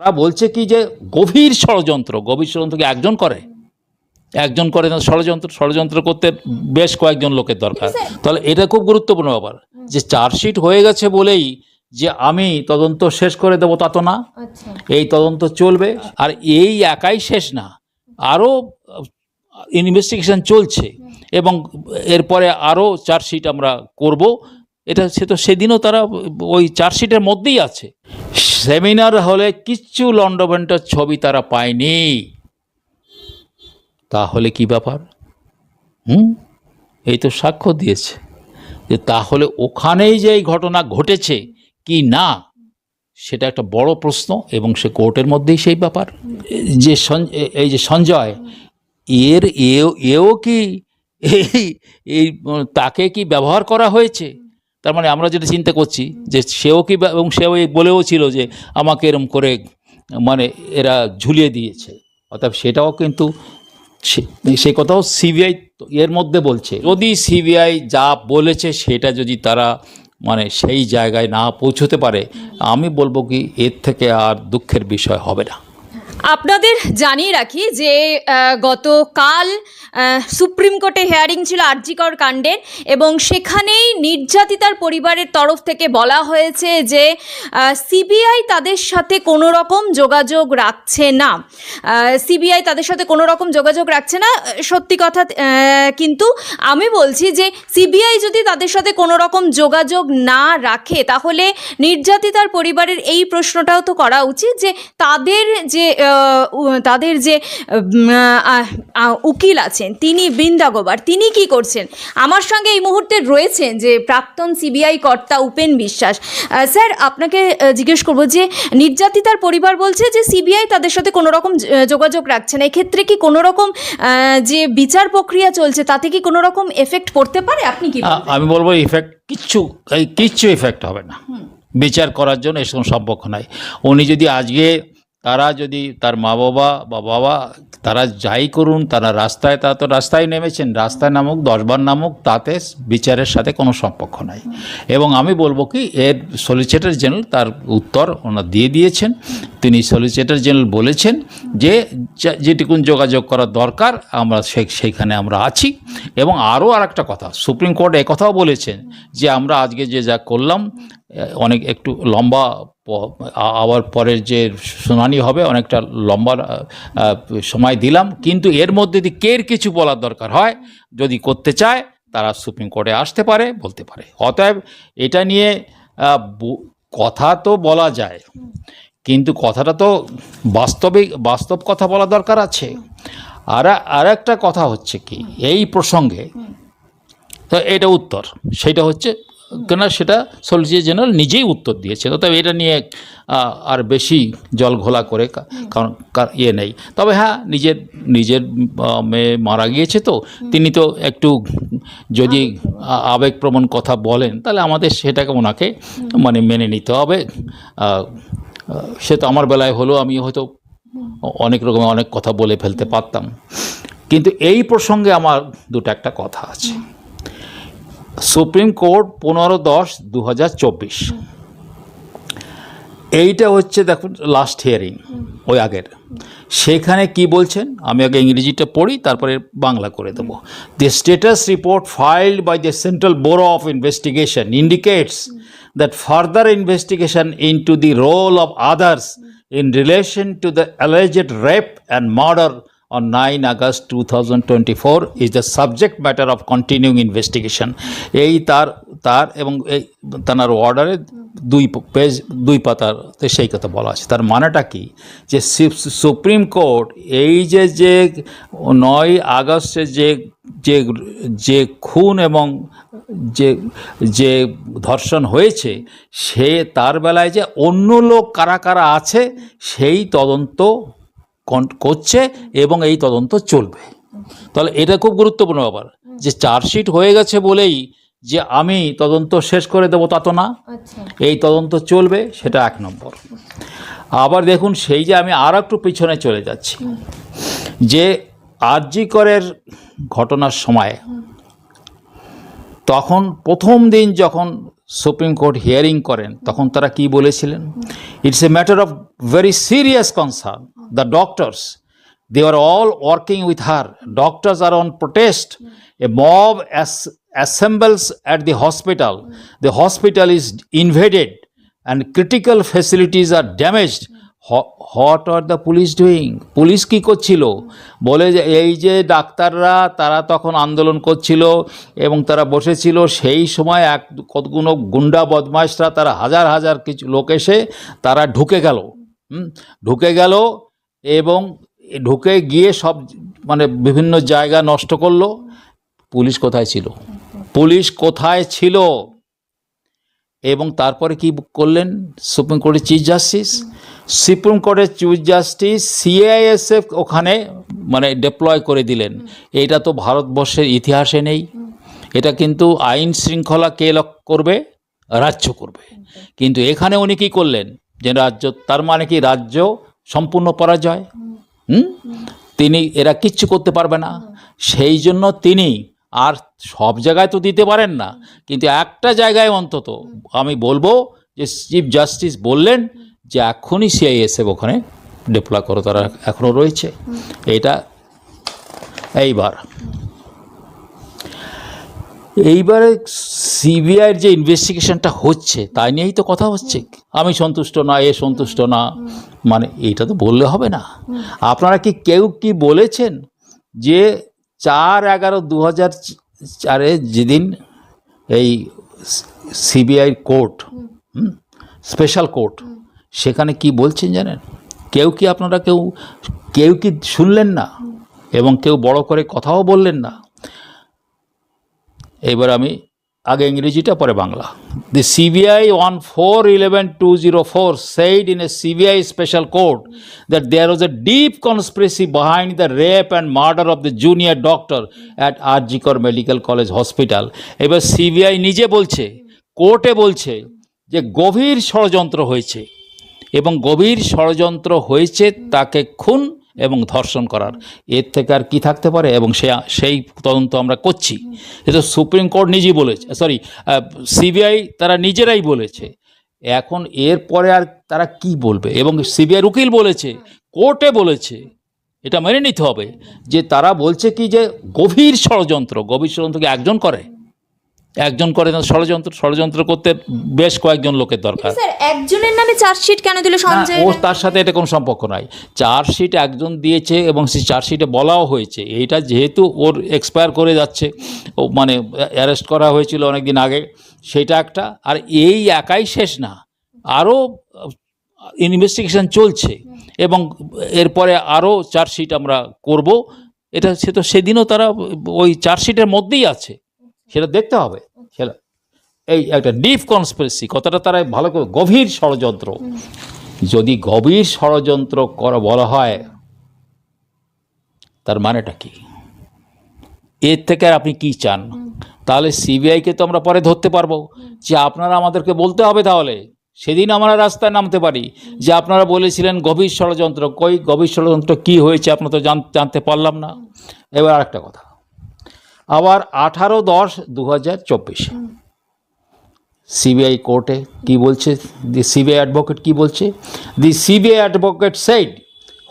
তারা বলছে কি যে গভীর ষড়যন্ত্র গভীর ষড়যন্ত্র কি একজন করে? একজন করে না ষড়যন্ত্র ষড়যন্ত্র করতে বেশ কয়েকজন লোকের দরকার। তাহলে এটা খুব গুরুত্বপূর্ণ ব্যাপার। যে চার্জশিট হয়ে গেছে বলেই যে আমি তদন্ত শেষ করে দেবো তা তো না। আচ্ছা। এই তদন্ত চলবে আর এই একাই শেষ না। আরও ইনভেস্টিগেশন চলছে এবং এরপরে আরও চার্জশিট আমরা করব। এটা সে তো সেদিনও তারা ওই চার্জশিটের মধ্যেই আছে। সেমিনার হলে কিচ্ছু লন্ডভেন্টের ছবি তারা পায়নি। তাহলে কি ব্যাপার? হুম? এই তো সাক্ষ্য দিয়েছে যে তাহলে ওখানেই যে এই ঘটনা ঘটেছে, কি না? সেটা একটা বড় প্রশ্ন এবং সে কোর্টের মধ্যেই সেই ব্যাপার। যে এই যে সঞ্জয়, এর এও এও কি এই, তাকে কি ব্যবহার করা হয়েছে? তার মানে আমরা যেটা চিন্তা করছি যে সেও কি এবং সেও বলেও ছিল যে আমাকে এরম করে মানে এরা ঝুলিয়ে দিয়েছে। অর্থাৎ সেটাও কিন্তু সে- কথাও সিবিআই এর মধ্যে বলছে। যদি সিবিআই যা বলেছে সেটা যদি তারা মানে সেই জায়গায় না পৌঁছতে পারে, আমি বলব কি এর থেকে আর দুঃখের বিষয় হবে না। আপনাদের জানিয়ে রাখি যে গতকাল সুপ্রিম কোর্টে হেয়ারিং ছিল আরজিকর কাণ্ডের এবং সেখানেই নির্যাতিতার পরিবারের তরফ থেকে বলা হয়েছে যে সিবিআই তাদের সাথে কোনো রকম যোগাযোগ রাখছে না। সিবিআই তাদের সাথে কোনো রকম যোগাযোগ রাখছে না, সত্যি কথা কিন্তু আমি বলছি যে, সিবিআই যদি তাদের সাথে কোনো রকম যোগাযোগ না রাখে, তাহলে নির্যাতিতার পরিবারের এই প্রশ্নটাও তো করা উচিত যে, তাদের যে তাদের যে উকিল আছেন তিনি বৃন্দা গোবার তিনি কি করছেন? আমার সঙ্গে এই মুহূর্তে রয়েছেন যে প্রাক্তন সিবিআই কর্তা উপেন বিশ্বাস। স্যার আপনাকে জিজ্ঞেস করব যে নির্যাতিতার পরিবার বলছে যে সিবিআই তাদের সাথে কোনো রকম যোগাযোগ রাখছে না। এক্ষেত্রে কি কোনো রকম যে বিচার প্রক্রিয়া চলছে তাতে কি কোনো রকম এফেক্ট পড়তে পারে? আপনি কি আমি বলব ইফেক্ট কিচ্ছু কিচ্ছু ইফেক্ট হবে না। বিচার করার জন্য এসব সম্পর্ক নাই। উনি যদি আজকে তারা যদি তার মা বাবা বা বাবা তারা যাই করুন, তারা রাস্তায়, তারা তো রাস্তায় নেমেছেন। রাস্তায় নামুক দশবার নামুক, তাতে বিচারের সাথে কোনো সম্পর্ক নাই। এবং আমি বলব কি, এর সলিসিটর জেনারেল তার উত্তর ওনার দিয়ে দিয়েছেন। তিনি সলিসিটর জেনারেল বলেছেন যে যেটুকুন যোগাযোগ করার দরকার, আমরা সেইখানে আমরা আছি। এবং আরও আর একটা কথা, সুপ্রিম কোর্ট কথাও বলেছেন যে, আমরা আজকে যে যা করলাম অনেক একটু লম্বা আবার পরের যে শুনানি হবে অনেকটা লম্বা সময় দিলাম। কিন্তু এর মধ্যে যদি কের কিছু বলার দরকার হয়, যদি করতে চায়, তারা সুপ্রিম কোর্টে আসতে পারে, বলতে পারে। অতএব এটা নিয়ে কথা তো বলা যায়। কিন্তু কথাটা তো বাস্তবিক, বাস্তব কথা বলা দরকার আছে। আর আর একটা কথা হচ্ছে কি, এই প্রসঙ্গে, তো এটা উত্তর। সেটা হচ্ছে কেন সেটা সলিসিটর জেনারেল নিজেই উত্তর দিয়েছে তবে এটা নিয়ে আর বেশি জল ঘোলা করে কারণ ইয়ে নেই। তবে হ্যাঁ নিজের নিজের মেয়ে মারা গিয়েছে তো। তিনি তো একটু যদি আবেগপ্রবণ কথা বলেন, তাহলে আমাদের সেটাকে ওনাকে মানে মেনে নিতে হবে। সে তো আমার বেলায় হলো, আমি হয়তো অনেক রকমের অনেক কথা বলে ফেলতে পারতাম। কিন্তু এই প্রসঙ্গে আমার দুটো একটা কথা আছে। সুপ্রিম কোর্ট পনেরো দশ দু হাজার চব্বিশ। এইটা হচ্ছে দেখুন লাস্ট হিয়ারিং ওই আগের। সেখানে কি বলছেন? আমি আগে ইংরেজিটা পড়ি, তারপরে বাংলা করে দেবো। The status report filed by the central bureau of investigation indicates that further investigation into the role of others in relation to the alleged rape and murder on 9 August 2024 is the subject matter of continuing investigation. এই তার তার এবং এই তার অর্ডারে দুই page, দুই পাতার সেই কথা বলা আছে। তার মানেটা কি? যে সুপ্রিম কোর্ট এই যে যে নয় আগস্টে যে যে যে খুন এবং যে যে ধর্ষণ হয়েছে, সে তার বেলায় যে অন্য লোক কারা কারা আছে, সেই তদন্ত করছে এবং এই তদন্ত চলবে। তাহলে এটা খুব গুরুত্বপূর্ণ ব্যাপার যে চার্জশিট হয়ে গেছে বলেই যে আমি তদন্ত শেষ করে দেবো তা তো না। আচ্ছা। এই তদন্ত চলবে সেটা এক নম্বর। আবার দেখুন সেই যে আমি আর একটু পিছনে চলে যাচ্ছি। যে আরজি করের ঘটনার সময় তখন প্রথম দিন যখন সুপ্রিম কোর্ট হিয়ারিং করেন তখন তারা কি বলেছিলেন? It's a matter of very serious concern the doctors they were all working with her doctors are on protest a mob as- assembles at the hospital the hospital is invaded and critical facilities are damaged Wha- what are the police doing police কি করছিল বলে যে এই যে ডাক্তাররা তারা তখন আন্দোলন করছিল এবং তারা বসেছিল সেই সময় এক কতগুলো গুন্ডা বদমাইশরা তারা হাজার হাজার কিছু লোক এসে তারা ঢুকে গেল ঢুকে গেল এবং ঢুকে গিয়ে সব মানে বিভিন্ন জায়গা নষ্ট করল। পুলিশ কোথায় ছিল? পুলিশ কোথায় ছিল? এবং তারপরে কি করলেন? সুপ্রিম কোর্টের চিফ জাস্টিস সুপ্রিম কোর্টের চিফ জাস্টিস সিআইএসএফ ওখানে মানে ডিপ্লয় করে দিলেন। এটা তো ভারতবর্ষের ইতিহাসে নেই। এটা কিন্তু আইন শৃঙ্খলা কে লক- করবে? রাজ্য করবে। কিন্তু এখানে উনি কী করলেন? যে রাজ্য, তার মানে কি রাজ্য সম্পূর্ণ পরাজয়। হুম? তিনি এরা কিচ্ছু করতে পারবে না। সেই জন্য তিনি আর সব জায়গায় তো দিতে পারেন না। কিন্তু একটা জায়গায় অন্তত আমি বলব যে চিফ জাস্টিস বললেন যে এখনই সিআইএসএফ ওখানে ডিপ্লয় করো, তারা এখনও রয়েছে। এটা এইবার। এইবারে সিবিআইয়ের যে ইনভেস্টিগেশনটা হচ্ছে, তাই নিয়েই তো কথা হচ্ছে। আমি সন্তুষ্ট না, এ সন্তুষ্ট না মানে এইটা তো বললে হবে না। আপনারা কি কেউ কি বলেছেন যে চার এগারো দু হাজার চারে যেদিন এই সিবিআই কোর্ট স্পেশাল কোর্ট সেখানে কি বলছেন জানেন? কেউ কি আপনারা কেউ কেউ কি শুনলেন না? এবং কেউ বড় করে কথাও বললেন না? এবার আমি আগে ইংরেজিটা, পরে Bangla. The CBI one four eleven two zero four said in a CBI special court that there was a deep conspiracy behind the rape and murder of the junior doctor at RG Kar medical college hospital এবার CBI নিজে বলছে, কোর্টে বলছে যে গভীর ষড়যন্ত্র হয়েছে এবং গভীর ষড়যন্ত্র হয়েছে তাকে খুন এবং ধর্ষণ করার। এর থেকে আর কি থাকতে পারে? এবং সে, সেই তদন্ত আমরা করছি। এটা সুপ্রিম কোর্ট নিজেই বলেছে সরি সিবিআই তারা নিজেরাই বলেছে। এখন এর পরে আর তারা কি বলবে? এবং সিবিআই উকিল বলেছে, কোর্টে বলেছে, এটা মেনে নিতে হবে যে তারা বলছে কি যে গভীর ষড়যন্ত্র গভীর ষড়যন্ত্র কি একজন করে? একজন করে না ষড়যন্ত্র ষড়যন্ত্র করতে বেশ কয়েকজন লোকের দরকার। স্যার একজনের নামে চার্জশিট কেন দিল সঞ্জয় ও তার সাথে এটা কোনো সম্পর্ক নাই। চার্জশিট একজন দিয়েছে এবং সেই চার্জশিটে বলাও হয়েছে। এইটা যেহেতু ওর এক্সপায়ার করে যাচ্ছে ও মানে অ্যারেস্ট করা হয়েছিল অনেক দিন আগে সেটা একটা। আর এই একাই শেষ না আরও ইনভেস্টিগেশন চলছে এবং এরপরে আরও চার্জশিট আমরা করব। এটা সে তো সেদিনও তারা ওই চার্জশিটের মধ্যেই আছে সেটা দেখতে হবে। এই একটা ডিপ কনস্পিরেসি কথাটা তারা ভালো করে গভীর ষড়যন্ত্র। যদি গভীর ষড়যন্ত্র করা বলা হয়, তার মানেটা কি? এর থেকে আর আপনি কি চান? তাহলে সিবিআইকে তো আমরা পরে ধরতে পারব। যে আপনারা আমাদেরকে বলতে হবে তাহলে, সেদিন আমরা রাস্তায় নামতে পারি। যে আপনারা বলেছিলেন গভীর ষড়যন্ত্র, কই গভীর ষড়যন্ত্র কি হয়েছে আপনারা তো জান- জানতে পারলাম না। এবার আরেকটা কথা। আবার আঠারো দশ দু হাজার চব্বিশ। সিবিআই কোর্টে কি বলছে? দি সিবিআই অ্যাডভোকেট কি বলছে? The CBI advocate said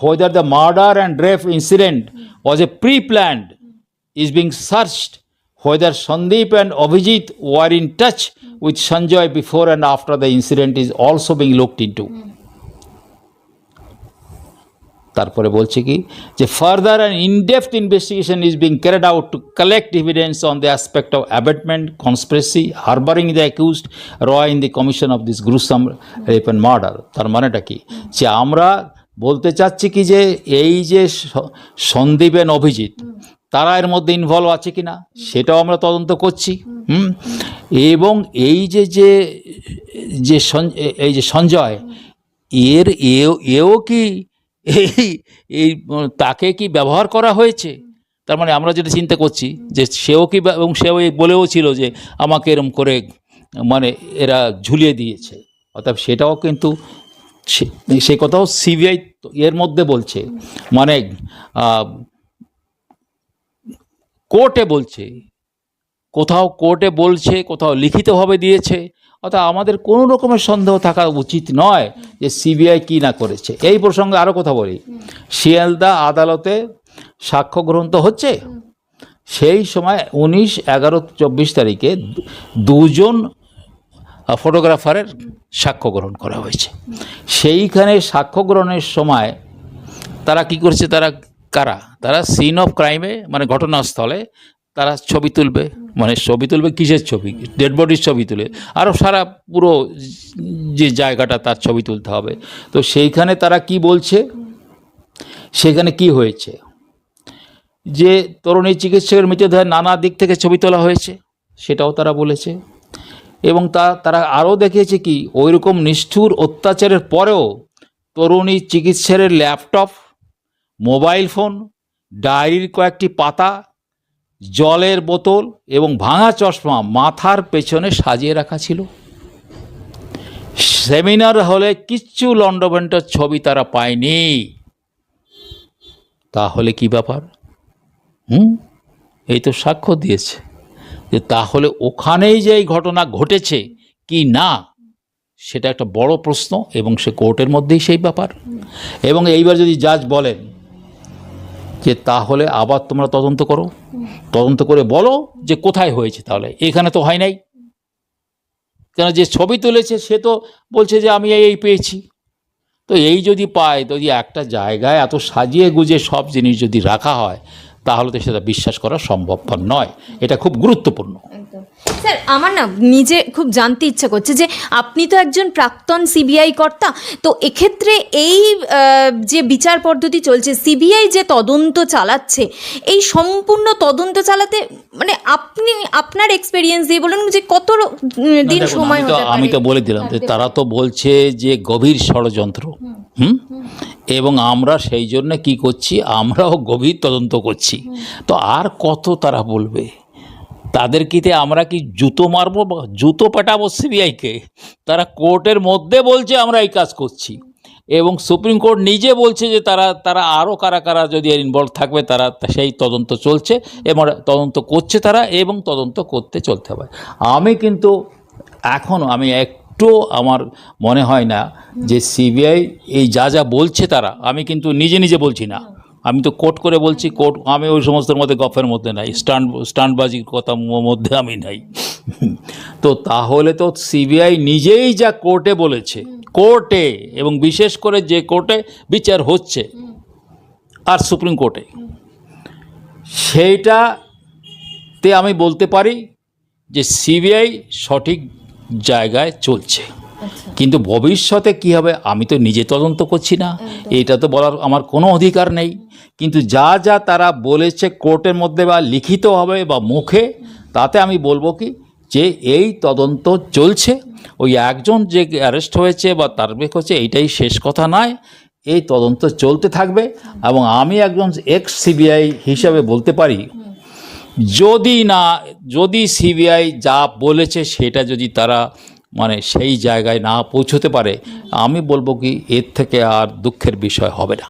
whether the murder and rape incident was a pre planned is being searched whether Sandip and Abhijit were in touch with Sanjay before and after the incident is also being looked into তারপরে বলছে কি, যে further and in depth investigation is being carried out to collect evidence on the aspect of abetment conspiracy harbouring the accused or in the commission of this gruesome rape and murder তার মানেটা কি? যে আমরা বলতে চাচ্ছি কি যে, এই যে সন্দীপেন অভিজিৎ, তারা এর মধ্যে ইনভলভ আছে কি না সেটাও আমরা তদন্ত করছি, হুম? এবং এই যে যে যে এই যে সঞ্জয়, এর এও কি এই এই তাকে কি ব্যবহার করা হয়েছে? তার মানে আমরা যেটা চিন্তা করছি যে সেও কি এবং সেও বলেও ছিল যে আমাকে এরম করে মানে এরা ঝুলিয়ে দিয়েছে। অর্থাৎ সেটাও কিন্তু সে- কথাও সিবিআই এর মধ্যে বলছে। মানে কোর্টে বলছে। কোথাও কোর্টে বলছে, কোথাও লিখিতভাবে দিয়েছে। অর্থাৎ আমাদের কোনো রকমের সন্দেহ থাকা উচিত নয় যে সিবিআই কি না করেছে। এই প্রসঙ্গে আরও কথা বলি। শিয়ালদা আদালতে সাক্ষ্য গ্রহণ তো হচ্ছে। সেই সময় উনিশ এগারো চব্বিশ তারিখে দুজন ফটোগ্রাফারের সাক্ষ্য গ্রহণ করা হয়েছে। সেইখানে সাক্ষ্য গ্রহণের সময় তারা কি করছে? তারা কারা? তারা সিন অফ ক্রাইমে মানে ঘটনাস্থলে তারা ছবি তুলবে। মানে ছবি তুলবে কিসের ছবি? ডেড বডির ছবি তুলে। আরও সারা পুরো যে জায়গাটা তার ছবি তুলতে হবে। তো সেইখানে তারা কি বলছে? সেখানে কি হয়েছে? যে তরুণী চিকিৎসকের মৃতদেহের নানা দিক থেকে ছবি তোলা হয়েছে, সেটাও তারা বলেছে। এবং তা, তারা আরও দেখিয়েছে কি, ওইরকম নিষ্ঠুর অত্যাচারের পরেও তরুণী চিকিৎসকের ল্যাপটপ, মোবাইল ফোন, ডায়েরির কয়েকটি পাতা জলের বোতল এবং ভাঙা চশমা মাথার পেছনে সাজিয়ে রাখা ছিল। সেমিনার হলে কিচ্ছু লন্ডভেন্টের ছবি তারা পায়নি। তাহলে কি ব্যাপার? হুম? এই তো সাক্ষ্য দিয়েছে যে তাহলে ওখানেই যে এই ঘটনা ঘটেছে কি না, সেটা একটা বড় প্রশ্ন এবং সে কোর্টের মধ্যেই সেই ব্যাপার। এবং এইবার যদি জাজ বলেন যে তাহলে আবার তোমরা তদন্ত করো। তদন্ত করে বলো যে কোথায় হয়েছে তাহলে। এখানে তো হয় নাই। কেন যে ছবি তুলেছে, সে তো বলছে যে আমি এই পেয়েছি। তো এই যদি পায় যদি একটা জায়গায় এত সাজিয়ে গুজে সব জিনিস যদি রাখা হয় তাহলে তো সেটা বিশ্বাস করা সম্ভবপর নয়। এটা খুব গুরুত্বপূর্ণ। স্যার আমার না নিজে খুব জানতে ইচ্ছা করছে যে আপনি তো একজন প্রাক্তন সিবিআই কর্তা তো এক্ষেত্রে এই যে বিচার পদ্ধতি চলছে সিবিআই যে তদন্ত চালাচ্ছে এই সম্পূর্ণ তদন্ত চালাতে মানে আপনি আপনার এক্সপেরিয়েন্স দিয়ে বলুন যে কত দিন সময় আমি তো আমি তো বলে দিলাম যে তারা তো বলছে যে গভীর ষড়যন্ত্র। হুম? এবং আমরা সেই জন্য কি করছি? আমরাও গভীর তদন্ত করছি। তো আর কত তারা বলবে? তাদের কিতে আমরা কি জুতো মারবো জুতো পাঠাবো সিবিআইকে? তারা কোর্টের মধ্যে বলছে আমরা এই কাজ করছি। এবং সুপ্রিম কোর্ট নিজে বলছে যে তারা তারা আরও কারা কারা যদি ইনভলভ থাকবে, তারা সেই তদন্ত চলছে এবং তদন্ত করছে তারা এবং তদন্ত করতে চলতে হবে। আমি কিন্তু এখনও আমি একটু আমার মনে হয় না যে সিবিআই এই যা যা বলছে তারা, আমি কিন্তু নিজে নিজে বলছি না। আমি তো কোর্ট করে বলছি কোর্ট আমি ওই সমস্তের মধ্যে গফের মধ্যে নাই স্টান্ট স্টান্টবাজির কথা মধ্যে আমি নাই। তো তাহলে তো সিবিআই নিজেই যা কোর্টে বলেছে, কোর্টে এবং বিশেষ করে যে কোর্টে বিচার হচ্ছে, আর সুপ্রিম কোর্টে। সেইটাতে আমি বলতে পারি যে সিবিআই সঠিক জায়গায় চলছে। কিন্তু ভবিষ্যতে কি হবে আমি তো নিজে তদন্ত করছি না। এটা তো বলার আমার কোনো অধিকার নেই। কিন্তু যা যা তারা বলেছে কোর্টের মধ্যে বা লিখিত হবে বা মুখে তাতে আমি বলব কি যে এই তদন্ত চলছে। ওই একজন যে অ্যারেস্ট হয়েছে বা তার বেক হচ্ছে এইটাই শেষ কথা নয়। এই তদন্ত চলতে থাকবে এবং আমি একজন এক্স সিবিআই হিসাবে বলতে পারি যদি না, যদি সিবিআই যা বলেছে সেটা যদি তারা মানে সেই জায়গায় না পৌঁছতে পারে, আমি বলব কি এর থেকে আর দুঃখের বিষয় হবে না।